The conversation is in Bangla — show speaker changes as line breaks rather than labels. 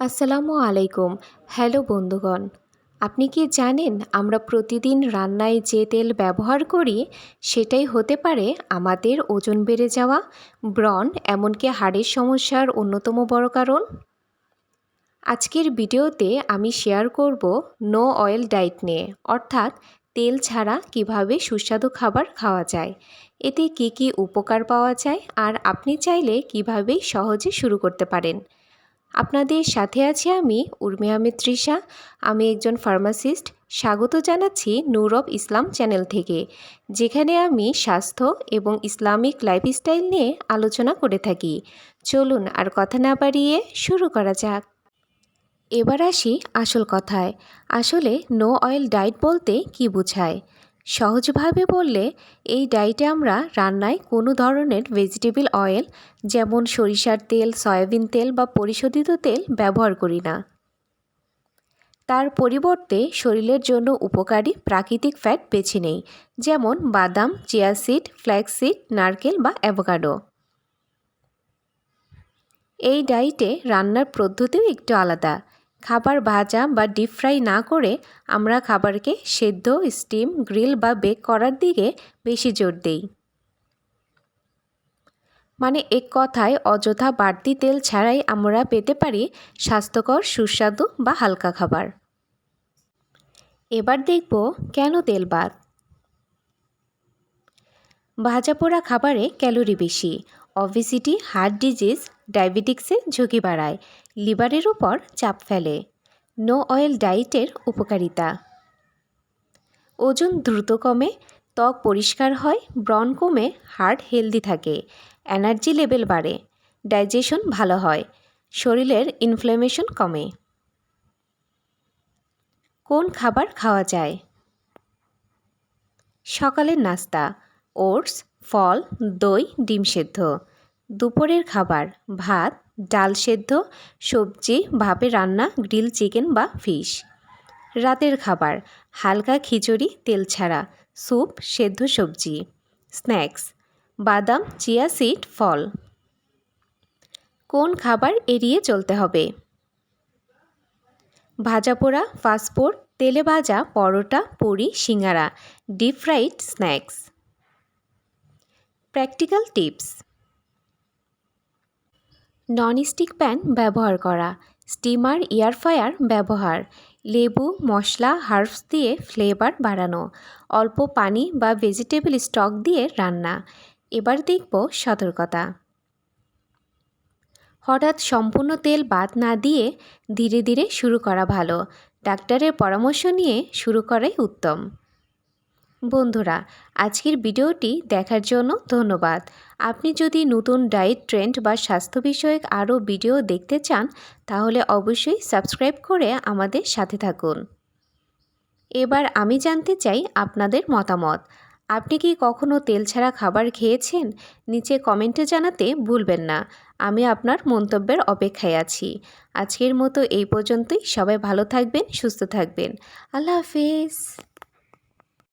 আসসালামু আলাইকুম। হ্যালো বন্ধুগণ, আপনি কি জানেন আমরা প্রতিদিন রান্নায় যে তেল ব্যবহার করি, সেটাই হতে পারে আমাদের ওজন বেড়ে যাওয়া, ব্রণ এমনকি হাড়ের সমস্যার অন্যতম বড় কারণ? আজকের ভিডিওতে আমি শেয়ার করব নো অয়েল ডায়েট নিয়ে, অর্থাৎ তেল ছাড়া কীভাবে সুস্বাদু খাবার খাওয়া যায়। এতে কি কি উপকার পাওয়া যায়, আর আপনি চাইলে কীভাবে সহজে শুরু করতে পারেন। আপনাদের সাথে আছি আমি উর্মি আহমেদ তৃষা। আমি একজন ফার্মাসিস্ট। স্বাগত জানাচ্ছি নূর অফ ইসলাম চ্যানেল থেকে, যেখানে আমি স্বাস্থ্য এবং ইসলামিক লাইফস্টাইল নিয়ে আলোচনা করে থাকি। চলুন আর কথা না বাড়িয়ে শুরু করা যাক। এবার আসি আসল কথায়। আসলে নো অয়েল ডায়েট বলতে কি বোঝায়? সহজভাবে বললে, এই ডায়েটে আমরা রান্নায় কোনো ধরনের ভেজিটেবল অয়েল যেমন সরিষার তেল, সয়াবিন তেল বা পরিশোধিত তেল ব্যবহার করি না। তার পরিবর্তে শরীরের জন্য উপকারী প্রাকৃতিক ফ্যাট বেছে নেই, যেমন বাদাম চিয়া সিড ফ্ল্যাক্সিড নারকেল বা অ্যাভোকাডো এই ডায়েটে রান্নার পদ্ধতিও একটু আলাদা খাবার ভাজা বা ডিপ ফ্রাই না করে আমরা খাবারকে সেদ্ধ স্টিম গ্রিল বা বেক করার দিকে বেশি জোর দেই। মানে এক কথায় অযথা বাড়তি তেল ছাড়াই আমরা পেতে পারি স্বাস্থ্যকর, সুস্বাদু বা হালকা খাবার। এবার দেখব কেন তেল বাদ। ভাজা পোড়া খাবারে ক্যালোরি বেশি। অবিসিটি হার্ট ডিজিজ, ডায়াবেটিক্সে ঝুঁকি বাড়ায়। লিভারের উপর চাপ ফেলে। নো অয়েল ডায়েটের উপকারিতা। ওজন দ্রুত কমে, ত্বক পরিষ্কার হয়, ব্রণ কমে হার্ট হেলদি থাকে, এনার্জি লেভেল বাড়ে, ডাইজেশন ভালো হয়, শরীরের ইনফ্ল্যামেশন কমে। কোন খাবার খাওয়া যায়? সকালের নাস্তা। ওটস, ফল, দই, ডিম সেদ্ধ। দুপুরের খাবার, ভাত, ডাল সেদ্ধ, সবজি, ভাপে রান্না, গ্রিল চিকেন বা ফিশ। রাতের খাবার, হালকা খিচুড়ি, তেল ছাড়া, স্যুপ, সেদ্ধ সবজি, স্ন্যাক্স, বাদাম, চিয়া সিড, ফল। কোন খাবার এড়িয়ে চলতে হবে? ভাজা পোড়া ফাস্টফুড তেলে ভাজা, paratha, puri, singara, deep fried snacks. Practical tips. Nonstick pan ব্যবহার করা, স্টিমার, এয়ার ফায়ার ব্যবহার, লেবু, মশলা, হার্বস দিয়ে ফ্লেভার বাড়ানো, অল্প পানি বা ভেজিটেবল স্টক দিয়ে রান্না। এবার দেখব সতর্কতা। হঠাৎ সম্পূর্ণ তেল বাদ না দিয়ে ধীরে ধীরে শুরু করা ভালো। ডাক্তারের পরামর্শ নিয়ে শুরু করাই উত্তম। বন্ধুরা, আজকের ভিডিওটি দেখার জন্য ধন্যবাদ। আপনি যদি নতুন ডায়েট ট্রেন্ড বা স্বাস্থ্য বিষয়ক আরও ভিডিও দেখতে চান, তাহলে অবশ্যই সাবস্ক্রাইব করে আমাদের সাথে থাকুন। এবার আমি জানতে চাই আপনাদের মতামত। আপনি কি কখনো তেল ছাড়া খাবার খেয়েছেন? নিচে কমেন্টে জানাতে ভুলবেন না। আমি আপনার মন্তব্যের অপেক্ষায় আছি। আজকের মতো এই পর্যন্তই। সবাই ভালো থাকবেন, সুস্থ থাকবেন। আল্লাহ হাফিজ।